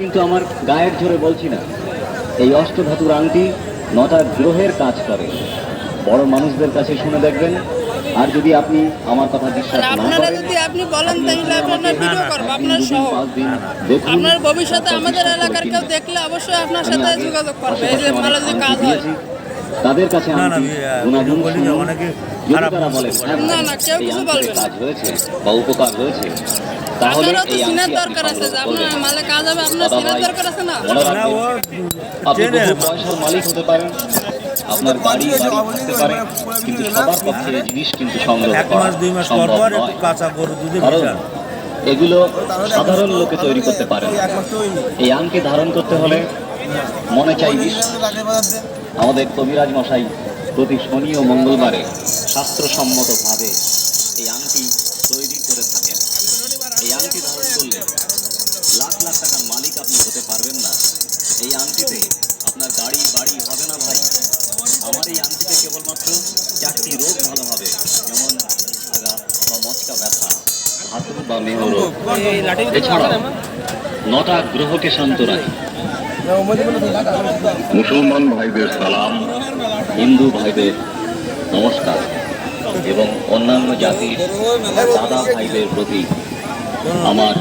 কিন্তু আমার গায়ের জোরে বলছি না। এই অষ্টধাতুর আংটি নটা গ্রহের কাজ করে। বড় মানুষদের কাছে শুনে দেখবেন। আর যদি আপনি আমার কথা বিশ্বাস না আপনারা করেন যদি আপনি বলেন তাহলে আপনার ভিডিও করব আপনার সহ। দেখুন, আপনার ভবিষ্যতে আমাদের এলাকার কেউ দেখলে অবশ্যই আপনার সাথে যোগাযোগ করবে। এই যে ভালো যে কাজ হয়। তাদের কাছে। অনেকে খারাপ হ্যাঁ, না, না, কেউ বলবে কাজ হয়েছে বা উপকার হয়েছে তাহলে এই সিনের দরকার আছে আপনার মালে কাজ হবে আপনার দাদা দরকার আছে না? না রাখবেন, ও আপনি পয়সার মালিক হতে পারেন আপনার বাড়ি বাড়ি থাকতে পারে কিন্তু সবার পক্ষে জিনিস কিন্তু সংগ্রহ এক করা মাস দুই মাস পর সম্ভব নয়। কাঁচা গরু দুধে কারণ মিশান এগুলো সাধারণ লোকে তৈরি করতে পারে। এই আংটি ধারণ করতে হলে মনে চাই বিশ- আমাদের কবিরাজ মশাই প্রতি শনি ও মঙ্গলবারে শাস্ত্রসম্মতভাবে এই আংটি তৈরি করে থাকেন। এই আংটি ধারণ করলে লাখ লাখ টাকার মালিক আপনি হতে পারবেন না। এই আংটিতে আপনার গাড়ি, বাড়ি হবে না ভাই। আমার এই আংটিতে কেবলমাত্র চারটি রোগ ভালো হবে, যেমন আগা বা মচকা ব্যথা হাতু বা মেহ রোগ এছাড়াও নটা গ্রহকে শান্ত রাখে। মুসলমান ভাইদের সালাম হিন্দু ভাইদের নমস্কার এবং অন্যান্য জাতির দাদা ভাইদের প্রতি আমার